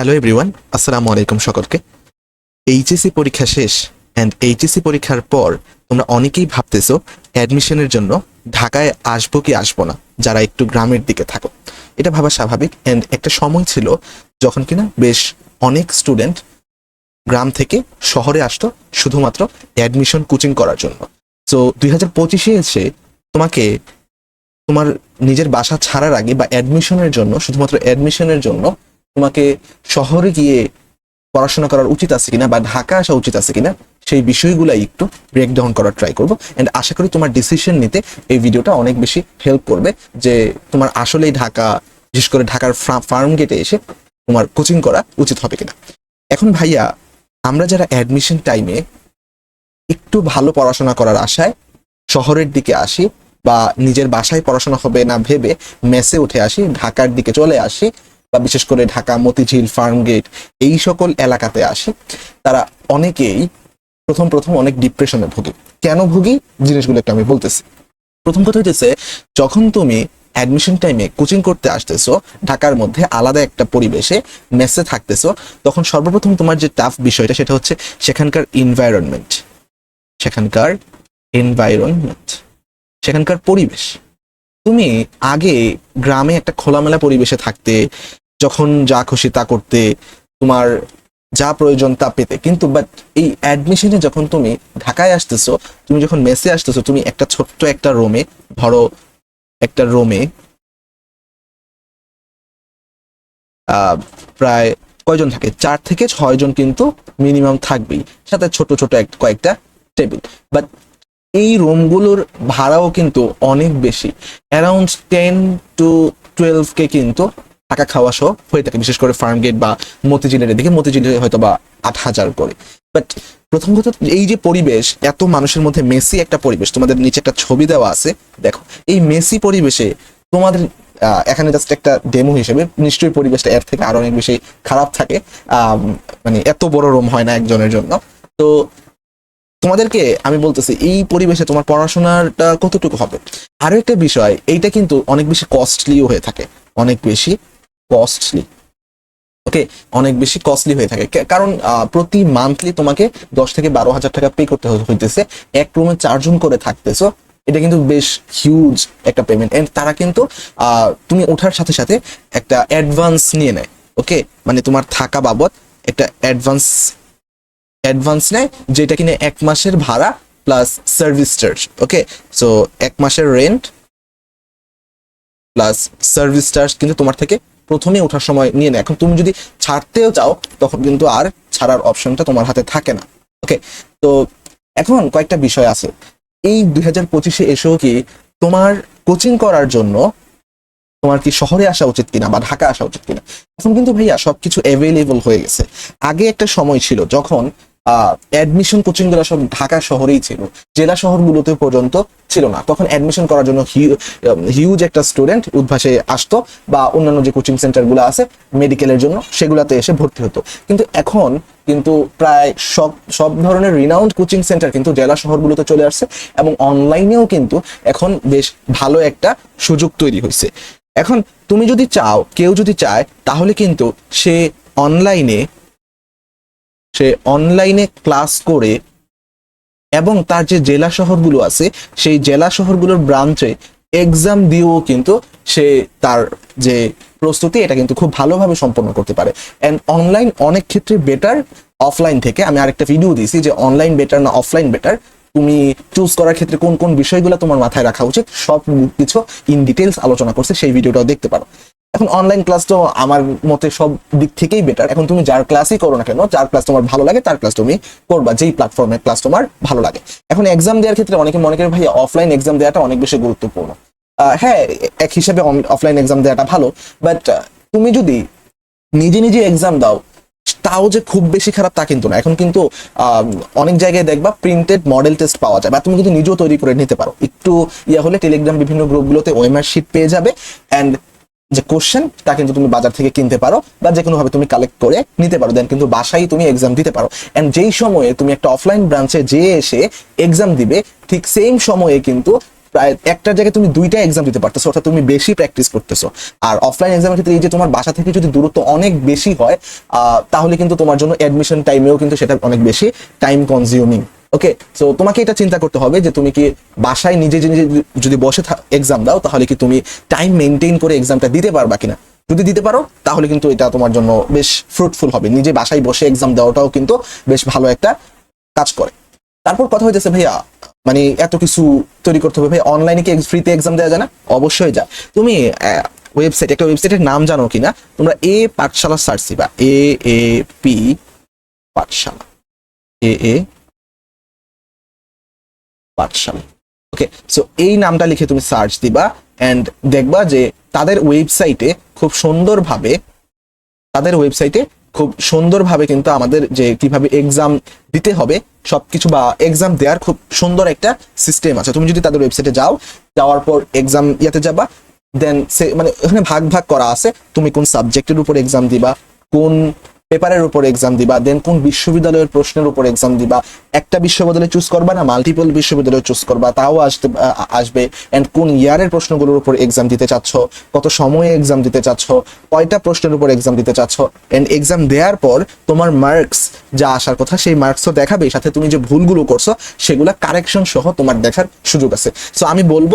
Hello everyone আসসালামু আলাইকুম সকলকে। এইচএসসি পরীক্ষা শেষ অ্যান্ড এইচএসসি পরীক্ষার পর তোমরা অনেকেই ভাবতেছো অ্যাডমিশনের জন্য ঢাকায় আসব কি আসব না, যারা একটু গ্রামের দিকে থাকো। এটা ভাবা স্বাভাবিক অ্যান্ড একটা সময় ছিল যখন কিনা বেশ অনেক স্টুডেন্ট গ্রাম থেকে শহরে আসতো শুধুমাত্র অ্যাডমিশন কোচিং করার জন্য। তো দুই হাজার পঁচিশে এসে তোমাকে তোমার নিজের বাসা ছাড়ার আগে বা অ্যাডমিশনের জন্য, শুধুমাত্র অ্যাডমিশনের জন্য তোমাকে শহরে গিয়ে পড়াশোনা করার উচিত আছে কিনা বা ঢাকা আসা উচিত আছে কিনা, সেই বিষয়গুলাই একটু ব্রেকডাউন করার ট্রাই করব। অ্যান্ড আশা করি তোমার ডিসিশন নিতে এই ভিডিওটা অনেক বেশি হেল্প করবে যে তোমার আসলেই ঢাকা, বিশেষ করে ঢাকার ফার্ম গেটে এসে তোমার কোচিং করা উচিত হবে কিনা। এখন ভাইয়া, আমরা যারা অ্যাডমিশন টাইমে একটু ভালো পড়াশোনা করার আশায় শহরের দিকে আসি বা নিজের বাসায় পড়াশোনা হবে না ভেবে মেসে উঠে আসি, ঢাকার দিকে চলে আসি বা বিশেষ করে ঢাকা, মতিঝিল, ফার্মগেট এই সকল এলাকাতে আসে, তারা অনেকেই প্রথম প্রথম অনেক ডিপ্রেশনে ভুগি। কেন ভুগি? জিনিসগুলো একটু আমি বলতেছি। প্রথম কথা হইতেছে, যখন তুমি অ্যাডমিশন টাইমে কোচিং করতে আসতেছো, ঢাকার মধ্যে আলাদা একটা পরিবেশে মেসে থাকতেছো, তখন সর্বপ্রথম তোমার যে টাফ বিষয়টা সেটা হচ্ছে সেখানকার এনভায়রনমেন্ট সেখানকার এনভায়রনমেন্ট সেখানকার পরিবেশ। তুমি আগে গ্রামে একটা খোলামেলা পরিবেশে থাকতে যখন যা খুশি তা করতে, তোমার যা প্রয়োজন তা পেতে। কিন্তু বাট এই অ্যাডমিশনে যখন তুমি ঢাকায় আসতেছো, তুমি যখন মেসে আসতেছো, তুমি একটা ছোট্ট একটা রোমে ধরো একটা রোমে প্রায় কয়জন থাকে? চার থেকে ছয় জন কিন্তু মিনিমাম থাকবেই। সাথে ছোট ছোট এক, কয়েকটা টেবিল বাট এই রুমগুলোর ভাড়াও কিন্তু অনেক বেশি। Around ten to twelve K কিন্তু টাকা খাওয়া সহ হয়ে থাকে, বিশেষ করে ফার্ম গেট বা মতিঝিলের দিকে মতিঝিলে হয়তো বা আট হাজার করে। বাট প্রথম কথা, এই যে পরিবেশ, এত মানুষের মধ্যে মেসি একটা পরিবেশ। তোমাদের নিচে একটা ছবি দেওয়া আছে, দেখো। এই মেসি পরিবেশে তোমাদের এখানে জাস্ট একটা ডেমো হিসেবে নিশ্চয়ই পরিবেশটা এর থেকে আরও অনেক বেশি খারাপ থাকে। মানে এত বড় রুম হয় না একজনের জন্য। তো তোমাদেরকে আমি বলতেছি, এই পরিবেশে তোমার পড়াশোনাটা কতটুকু হবে? আরও একটা বিষয়, এইটা কিন্তু অনেক বেশি কস্টলিও হয়ে থাকে। অনেক বেশি। কস্টলি ওকে অনেক বেশি কস্টলি হয়ে থাকে। কারণ প্রতি মান্থলি তোমাকে দশ থেকে বারো হাজার টাকা পে করতে হইতেছে। এক রুমে চারজন করে থাকতেছো এটা কিন্তু বেশ হিউজ একটা পেমেন্ট এন্ড তারা কিন্তু তুমি ওঠার সাথে সাথে একটা অ্যাডভান্স নিয়ে নেয় ওকে মানে তোমার থাকা বাবদ একটা অ্যাডভান্স অ্যাডভান্স নেয়, যেটা কিনে এক মাসের ভাড়া plus service charge okay so এক মাসের রেন্ট প্লাস সার্ভিস চার্জ কিন্তু তোমার থেকে প্রথমে ওঠার সময় নিয়ে নেয়। এখন তুমি যদি ছাড়তেও চাও, তখন কিন্তু আর ছাড়ার অপশনটা তোমার হাতে থাকে না। ওকে তো এখন কয়েকটা বিষয় আছে। এই দুই হাজার পঁচিশে এসেও কি তোমার কোচিং করার জন্য তোমার কি শহরে আসা উচিত কিনা বা ঢাকা আসা উচিত কিনা? এখন কিন্তু ভাইয়া সবকিছু অ্যাভেলেবল হয়ে গেছে। আগে একটা সময় ছিল যখন অ্যাডমিশন কোচিংগুলো সব ঢাকা শহরেই ছিল। জেলা শহরগুলোতে পর্যন্ত ছিল না। তখন অ্যাডমিশন করার জন্য হিউজ একটা স্টুডেন্ট উদ্ভাসে আসতো বা অন্যান্য যে কোচিং সেন্টারগুলো আছে মেডিকেলের জন্য সেগুলাতে এসে ভর্তি হতো। কিন্তু এখন কিন্তু প্রায় সব সব ধরনের রিনাউন্ড কোচিং সেন্টার কিন্তু জেলা শহরগুলোতে চলে আসছে এবং অনলাইনেও কিন্তু এখন বেশ ভালো একটা সুযোগ তৈরি হয়েছে। এখন তুমি যদি চাও, কেউ যদি চায়, তাহলে কিন্তু সে অনলাইনে সে অনলাইনে ক্লাস করে এবং তার যে জেলা শহরগুলো আছে, সেই জেলা শহরগুলোর ব্রাঞ্চে এক্সাম দিয়েও কিন্তু সে তার যে প্রস্তুতি, এটা কিন্তু খুব ভালোভাবে সম্পন্ন করতে পারে। অ্যান্ড অনলাইন অনেক ক্ষেত্রে বেটার অফলাইন থেকে আমি আরেকটা ভিডিও দিয়েছি যে অনলাইন বেটার না অফলাইন বেটার তুমি চুজ করার ক্ষেত্রে কোন কোন বিষয়গুলো তোমার মাথায় রাখা উচিত, সব কিছু ইন ডিটেলস আলোচনা করছে, সেই ভিডিওটাও দেখতে পারো। এখন অনলাইন ক্লাস তো আমার মতে সব দিক থেকেই বেটার এখন তুমি যার ক্লাসই করো না কেন, যার ক্লাস তোমার ভালো লাগে, তার ক্লাস তুমি করবা। যেই প্ল্যাটফর্মে ক্লাস তোমার ভালো লাগে। এখন এক্সাম দেওয়ার ক্ষেত্রে অনেকে মনে করে, ভাই অফলাইন এক্সাম দেওয়াটা অনেক বেশি গুরুত্বপূর্ণ। হ্যাঁ এক হিসেবে অফলাইন এক্সাম দেওয়াটা ভালো বাট তুমি যদি নিজে নিজে এক্সাম দাও, তাও যে খুব বেশি খারাপ তা কিন্তু না। এখন কিন্তু অনেক জায়গায় দেখবা প্রিন্টেড মডেল টেস্ট পাওয়া যায়, বা তুমি কিন্তু নিজেও তৈরি করে নিতে পারো। একটু ইয়া হলে টেলিগ্রাম বিভিন্ন গ্রুপগুলোতে ওয়েমার শিট পেয়ে যাবে অ্যান্ড যে কোশ্চেন তা কিন্তু তুমি বাজার থেকে কিনতে পারো বা যে কোনো ভাবে তুমি কালেক্ট করে নিতে পারো। দেন কিন্তু বাসায় তুমি এক্সাম দিতে পারো। এন্ড যেই সময়ে তুমি একটা অফলাইন ব্রাঞ্চে যেয়ে এসে এক্সাম দিবে, ঠিক সেম সময়ে কিন্তু প্রায় একটার জায়গায় তুমি দুইটা এক্সাম দিতে পারতেছো, অর্থাৎ তুমি বেশি প্র্যাকটিস করতেছো। আর অফলাইন এক্সামের ক্ষেত্রে এই যে তোমার বাসা থেকে যদি দূরত্ব অনেক বেশি হয় তাহলে কিন্তু তোমার জন্য অ্যাডমিশন টাইমেও কিন্তু সেটা অনেক বেশি টাইম কনজিউমিং ওকে সো তোমাকে এটা চিন্তা করতে হবে যে তুমি কি বাসায় নিজে নিজে যদি বসে এক্সাম দাও, তাহলে কি তুমি টাইম মেনটেন করে এক্সামটা দিতে পারবা কিনা? যদি দিতে পারো, তাহলে কিন্তু এটা তোমার জন্য বেশ ফ্রুটফুল হবে। নিজে বাসায় বসে এক্সাম দেওয়াটাও কিন্তু বেশ ভালো একটা কাজ করে। তারপর কথা হইতেছে, ভাইয়া মানে এত কিছু তৈরি করতে হবে ভাই অনলাইনে কি ফ্রিতে এক্সাম দেওয়া যায় না? অবশ্যই যায়। তুমি ওয়েবসাইট একটা ওয়েবসাইটের নাম জানো কিনা? তোমরা এ পাঠশালা সার্চ দিবা। এ A P Pathsala. A A Pathsala okay so এই নামটা লিখে তুমি সার্চ দিবা অ্যান্ড দেখবা যে তাদের ওয়েবসাইটে খুব সুন্দরভাবে, তাদের ওয়েবসাইটে খুব সুন্দরভাবে কিন্তু আমাদের যে কীভাবে এক্সাম দিতে হবে, সবকিছু বা এক্সাম দেওয়ার খুব সুন্দর একটা সিস্টেম আছে। তুমি যদি তাদের ওয়েবসাইটে যাও, যাওয়ার পর এক্সাম ইয়াতে যাবা দেন সে মানে ওখানে ভাগ ভাগ করা আছে। তুমি কোন সাবজেক্টের উপর এক্সাম দিবা, কোন পেপারের উপর এক্সাম দিবা দেন কোন বিশ্ববিদ্যালয়ের প্রশ্নের উপর এক্সাম দিবা। একটা বিশ্ববিদ্যালয় চুজ করবা না মাল্টিপল বিশ্ববিদ্যালয় চুজ করবা, তাও আসতে আসবে। এন্ড কোন ইয়ারের প্রশ্নগুলোর উপর এক্সাম দিতে চাচ্ছ, কত সময়ে এক্সাম দিতে চাচ্ছ, কয়টা প্রশ্নের উপর এক্সাম দিতে চাচ্ছ। এন্ড এক্সাম দেওয়ার পর তোমার মার্কস যা আসার কথা সেই মার্কসও দেখাবে, সাথে তুমি যে ভুলগুলো করছ, সেগুলা কারেকশন সহ তোমার দেখার সুযোগ আছে। সো আমি বলব,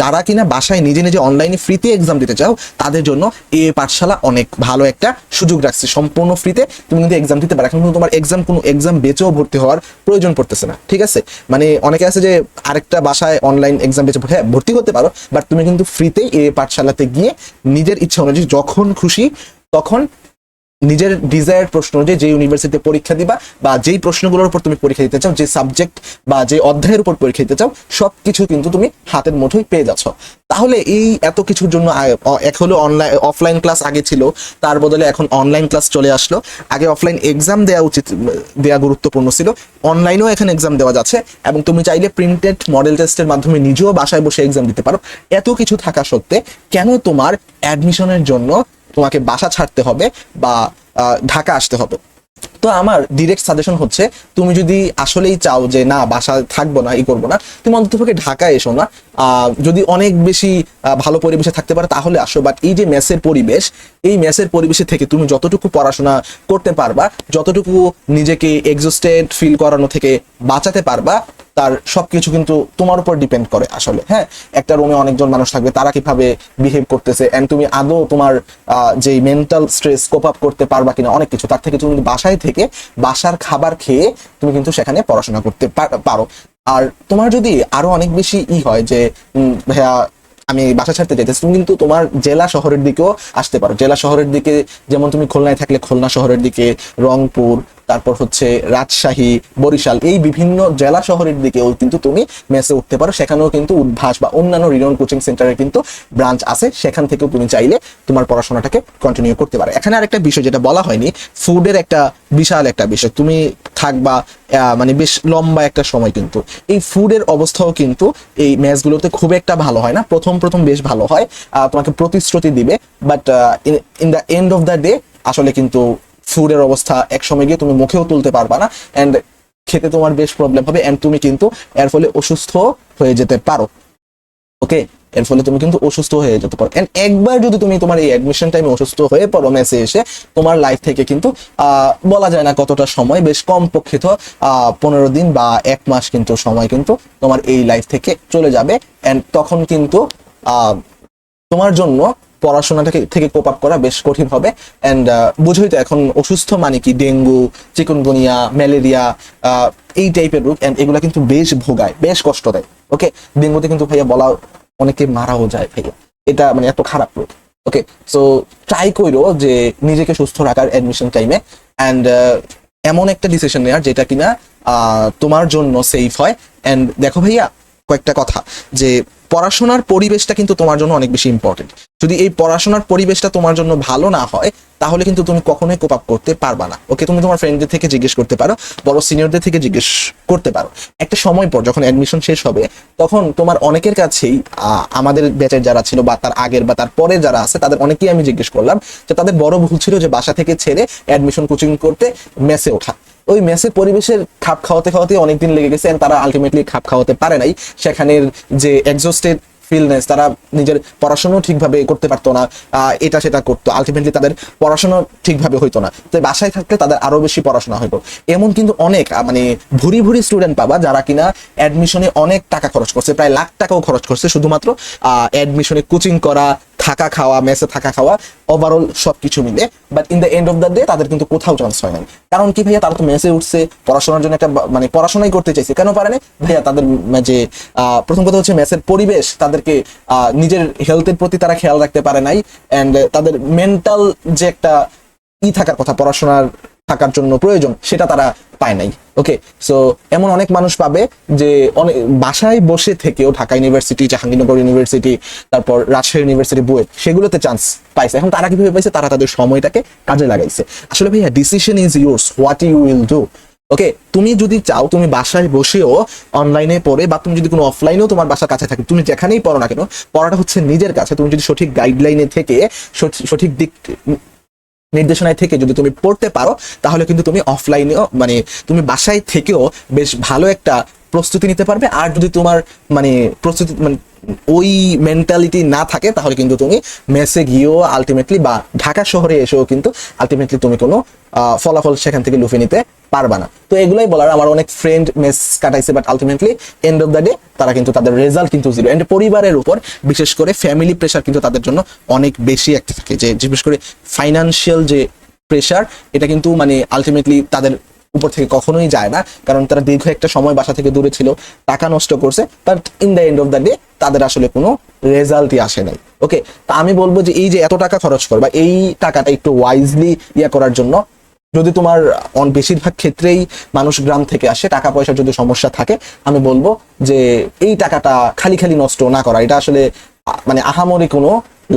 যারা কিনা বাসায় নিজে নিজে অনলাইনে ফ্রিতে এক্সাম দিতে চাও, তাদের জন্য এ পাঠশালা অনেক ভালো একটা সুযোগ রাখছে। সম্পূর্ণ ফ্রিতে তুমি কিন্তু এক্সাম দিতে পারো। এখন কিন্তু তোমার এক্সাম কোনো এক্সাম বেচেও ভর্তি হওয়ার প্রয়োজন পড়তেছে না, ঠিক আছে? মানে অনেকে আছে যে আরেকটা বাসায় অনলাইন এক্সাম বেচে হ্যাঁ ভর্তি করতে পারো বাট তুমি কিন্তু ফ্রিতেই এ পাঠশালাতে গিয়ে নিজের ইচ্ছা অনুযায়ী যখন খুশি তখন নিজের ডিজায়ার প্রশ্ন অনুযায়ী যে ইউনিভার্সিটিতে পরীক্ষা দিবা বা যেই প্রশ্নগুলোর উপর তুমি পরীক্ষা দিতে চাও, যে সাবজেক্ট বা যে অধ্যায়ের উপর পরীক্ষা দিতে চাও, সবকিছু কিন্তু তুমি হাতের মুঠোয় পেয়ে যাচ্ছ। তাহলে এই এত কিছুর জন্য এক হলো অনলাইন অফলাইন ক্লাস আগে ছিল, তার বদলে এখন অনলাইন ক্লাস চলে আসলো। আগে অফলাইন এক্সাম দেওয়া উচিত দেওয়া গুরুত্বপূর্ণ ছিল। অনলাইনেও এখন এক্সাম দেওয়া যাচ্ছে এবং তুমি চাইলে প্রিন্টেড মডেল টেস্টের মাধ্যমে নিজেও বাসায় বসে এক্সাম দিতে পারো। এত কিছু থাকা সত্ত্বে কেন তোমার অ্যাডমিশনের জন্য তোমাকে বাসা ছাড়তে হবে বা ঢাকা আসতে হবে। তো আমার ডিরেক্ট সাজেশন হচ্ছে, তুমি যদি আসলেই চাও যে না বাসা থাকব না, ই করব না, তুমি অন্ততপক্ষে ঢাকায় এসো না। যদি অনেক বেশি ভালো পরিবেশে থাকতে পারো, তাহলে আসো। বাট এই যে মেসের পরিবেশ, এই মেসের পরিবেশে থেকে তুমি যতটুকু পড়াশোনা করতে পারবা, যতটুকু নিজেকে এক্সস্টেড ফিল করানো থেকে বাঁচাতে পারবা, তার সবকিছু কিন্তু তোমার উপর ডিপেন্ড করে আসলে হ্যাঁ? একটা রুমে অনেকজন মানুষ থাকবে, তারা কীভাবে বিহেভ করতেছে এন্ড তুমি আদৌ তোমার যে মেন্টাল স্ট্রেস কোপ আপ করতে পারবা কিনা, অনেক কিছু, তার থেকে তুমি বাসায় থেকে বাসার খাবার খেয়ে তুমি কিন্তু সেখানে পড়াশোনা করতে পার- আর তোমার যদি আরও অনেক বেশি ই হয় যে ভাইয়া, আমি বাসা ছাড়তে চাইতেছি, তুমি কিন্তু তোমার জেলা শহরের দিকেও আসতে পারো। জেলা শহরের দিকে, যেমন তুমি খুলনায় থাকলে খুলনা শহরের দিকে, রংপুর তারপর হচ্ছে রাজশাহী, বরিশাল এই বিভিন্ন জেলা শহরের দিকেও কিন্তু তুমি মেসে উঠতে পারো। সেখানেও কিন্তু উদ্ভাস বা অন্যান্য রিনন কোচিং সেন্টারের কিন্তু ব্রাঞ্চ আছে। সেখান থেকেও তুমি চাইলে তোমার পড়াশোনাটাকে কন্টিনিউ করতে পারো। এখানে আরেকটা বিষয় যেটা বলা হয়নি ফুডের একটা বিশাল একটা বিষয়। তুমি থাকবা মানে বেশ লম্বা একটা সময় কিন্তু। এই ফুডের অবস্থাও কিন্তু এই ম্যাচগুলোতে খুব একটা ভালো হয় না। প্রথম প্রথম বেশ ভালো হয়। তোমাকে প্রতিশ্রুতি দিবে। But in the end of the day আসলে কিন্তু ফুডের অবস্থা এক সময় গিয়ে তুমি মুখেও তুলতে পারবা না অ্যান্ড খেতে তোমার বেশ প্রবলেম হবে অ্যান্ড তুমি কিন্তু এর ফলে অসুস্থ হয়ে যেতে পারো। ওকে এর ফলে তুমি কিন্তু অসুস্থ হয়ে যেতে পারো। এন্ড একবার যদি তুমি তোমার এই অ্যাডমিশন টাইমে অসুস্থ হয়ে পড়ো মেসে এসে, তোমার লাইফ থেকে কিন্তু বলা যায় না কতটা সময়, বেশ কম পক্ষে তো পনেরো দিন বা এক মাস কিন্তু সময় কিন্তু তোমার এই লাইফ থেকে চলে যাবে। এন্ড তখন কিন্তু তোমার জন্য পড়াশোনাটাকে থেকে কোপ আপ করা বেশ কঠিন হবে। অ্যান্ড বুঝোই তো এখন অসুস্থ মানে কি? ডেঙ্গু, চিকুনগুনিয়া, ম্যালেরিয়া এই টাইপের রোগ অ্যান্ড এগুলা কিন্তু বেশ ভোগায়, বেশ কষ্ট দেয়। ওকে ডেঙ্গুতে কিন্তু ভাইয়া বলা অনেকে মারাও যায় ভাইয়া। এটা মানে এত খারাপ রোগ। ওকে সো ট্রাই করো যে নিজেকে সুস্থ রাখার অ্যাডমিশন টাইমে অ্যান্ড এমন একটা ডিসিশন নেওয়ার যেটা কিনা তোমার জন্য সেফ হয়। অ্যান্ড দেখো ভাইয়া কয়েকটা কথা, যে পড়াশোনার পরিবেশটা কিন্তু তোমার জন্য অনেক বেশি ইম্পর্টেন্ট যদি এই পড়াশোনার পরিবেশটা তোমার জন্য ভালো না হয়, তাহলে কিন্তু তুমি কখনোই কোপ আপ করতে পারবা না। ওকে তুমি তোমার ফ্রেন্ডদের থেকে জিজ্ঞেস করতে পারো, বড় সিনিয়রদের থেকে জিজ্ঞেস করতে পারো। একটা সময় পর যখন অ্যাডমিশন শেষ হবে, তখন তোমার অনেকের কাছেই আমাদের ব্যাচের যারা ছিল বা তার আগের বা তার পরে যারা আছে, তাদের অনেকেই আমি জিজ্ঞেস করলাম যে তাদের বড় ভুল ছিল যে বাসা থেকে ছেড়ে অ্যাডমিশন কোচিং করতে মেসে ওঠা। ওই মেসের পরিবেশের খাপ খাওয়াতে খাওয়াতে অনেকদিন লেগে গেছে তারা আলটিমেটলি খাপ খাওয়াতে পারে নাই। সেখানের যে এক্সস্টেড ফিলনেস তারা নিজের পড়াশোনাও ঠিকভাবে করতে পারতো না এটা সেটা করতো। আলটিমেটলি তাদের পড়াশোনা ঠিকভাবে হইতো না। তো বাসায় থাকলে তাদের আরও বেশি পড়াশোনা হইতো। এমন কিন্তু অনেক মানে ভুরি ভুরি স্টুডেন্ট পাবা যারা কিনা অ্যাডমিশনে অনেক টাকা খরচ করছে, প্রায় লাখ টাকাও খরচ করছে, শুধুমাত্র অ্যাডমিশনে কোচিং করা থাকা খাওয়া, মেসে থাকা খাওয়া ওভারঅল সবকিছু মিলে। But in the end of the day তাদের কিন্তু কোথাও চান্স হয় না কারণ কি ভাইয়া, তারা তো মেসে উঠছে, পড়াশোনার জন্য একটা মানে পড়াশোনাই করতে চাইছে। কেন পারে না ভাইয়া, তাদের যে প্রথম কথা হচ্ছে মেসের পরিবেশ, তাদেরকে নিজের হেলথের প্রতি তারা খেয়াল রাখতে পারে নাই। অ্যান্ড তাদের মেন্টাল যে একটা ই থাকার কথা, পড়াশোনার থাকার জন্য প্রয়োজন, সেটা তারা পায় নাই। ওকে সো এমন অনেক মানুষ পাবে যে অনেক, বাসায় বসে থেকেও ঢাকা ইউনিভার্সিটি জাহাঙ্গীরনগর ইউনিভার্সিটি তারপর রাজশাহী ইউনিভার্সিটি বুয়েট সেগুলোতে চান্স পাইছে। এখন তারা কীভাবে পাইছে? তারা তাদের সময়টাকে কাজে লাগাইছে। আসলে ভাইয়া decision is yours what you will do okay তুমি যদি চাও, তুমি বাসায় বসেও অনলাইনে পড়ে বা তুমি যদি কোনো অফলাইনেও তোমার বাসার কাছে থাকে, তুমি যেখানেই পড়ো না কেন, পড়াটা হচ্ছে নিজের কাছে। তুমি যদি সঠিক গাইডলাইনে থেকে সঠি- সঠিক দিক নির্দেশনায় থেকে যদি তুমি পড়তে পারো, তাহলে কিন্তু তুমি অফলাইনেও মানে তুমি বাসায় থেকেও বেশ ভালো একটা প্রস্তুতি নিতে পারবে। আর যদি তোমার মানে প্রস্তুতি মানে ওই মেন্টালিটি না থাকে, তাহলে কিন্তু তুমি মেসে গিয়েও আলটিমেটলি বা ঢাকা শহরে এসেও কিন্তু আলটিমেটলি তুমি কোনো ফলাফল সেখান থেকে লুফে নিতে পারবা না। তো এগুলাই বলার আমার অনেক friend mess কাটাইছে but ultimately end of the day তারা কিন্তু তাদের রেজাল্ট কিন্তু জিরো এন্ড পরিবারের উপর, বিশেষ করে ফ্যামিলি প্রেশার কিন্তু তাদের জন্য অনেক বেশি একটা থাকে যে, বিশেষ করে ফাইনান্সিয়াল যে প্রেশার এটা কিন্তু মানে আলটিমেটলি তাদের উপর থেকে কখনোই যায় না, কারণ তারা দীর্ঘ একটা সময় বাসা থেকে দূরে ছিল, টাকা নষ্ট করছে but in the end of the day তাদের আসলে কোনো রেজাল্টই আসে নাই। ওকে তা আমি বলব যে এই যে এত টাকা খরচ করবা এই টাকাটা একটু ওয়াইজলি ইয়া করার জন্য, যদি তোমার অন বেশিরভাগ ক্ষেত্রেই মানুষ গ্রাম থেকে আসে, টাকা পয়সার যদি সমস্যা থাকে, আমি বলব যে এই টাকাটা খালি খালি নষ্ট না করা, এটা আসলে মানে আহামরি কোনো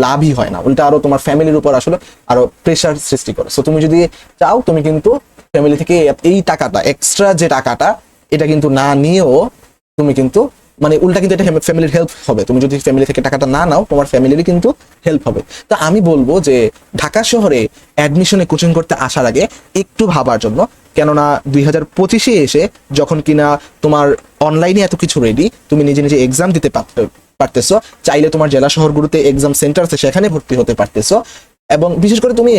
লাভই হয় না। উল্টা আরও তোমার ফ্যামিলির উপর আসলে আরও প্রেশার সৃষ্টি করে। সো তুমি যদি চাও, তুমি কিন্তু ফ্যামিলি থেকে এই টাকাটা এক্সট্রা যে টাকাটা, এটা কিন্তু না নিয়েও তুমি কিন্তু মানে উল্টা কিন্তু এটা ফ্যামিলির হেল্প হবে। তুমি যদি ফ্যামিলি থেকে টাকাটা না নাও, তোমার ফ্যামিলিরই কিন্তু হেল্প হবে। তো আমি বলব যে, ঢাকা শহরে অ্যাডমিশনে কোচিং করতে আসার আগে একটু ভাবার জন্য, কেননা দুই হাজার পঁচিশে এসে যখন কিনা তোমার অনলাইনে এত কিছু রেডি তুমি নিজে নিজে এক্সাম দিতে পার- পারতেছো, চাইলে তোমার জেলা শহরগুলোতে এক্সাম সেন্টার আছে, সেখানে ভর্তি হতে পারতেছো। এবং বিশেষ করে তুমি,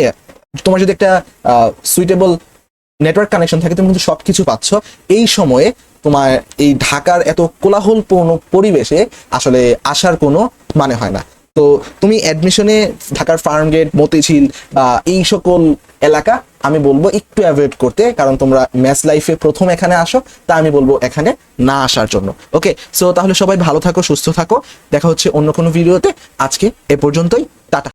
তোমার যদি একটা সুইটেবল নেটওয়ার্ক কানেকশন থাকে, তুমি কিন্তু সবকিছু পাচ্ছ। এই সময়ে তোমার এই ঢাকার এত কোলাহলপূর্ণ পরিবেশে আসলে আসার কোনো মানে হয় না। তো তুমি অ্যাডমিশনে ঢাকার ফার্ম গেট মতিঝিল বা এই সকল এলাকা আমি বলব একটু অ্যাভয়েড করতে, কারণ তোমরা ম্যাথ লাইফে প্রথম এখানে আসো, তা আমি বলব এখানে না আসার জন্য। ওকে সো তাহলে সবাই ভালো থাকো, সুস্থ থাকো। দেখা হচ্ছে অন্য কোনো ভিডিওতে আজকে এ পর্যন্তই, টাটা।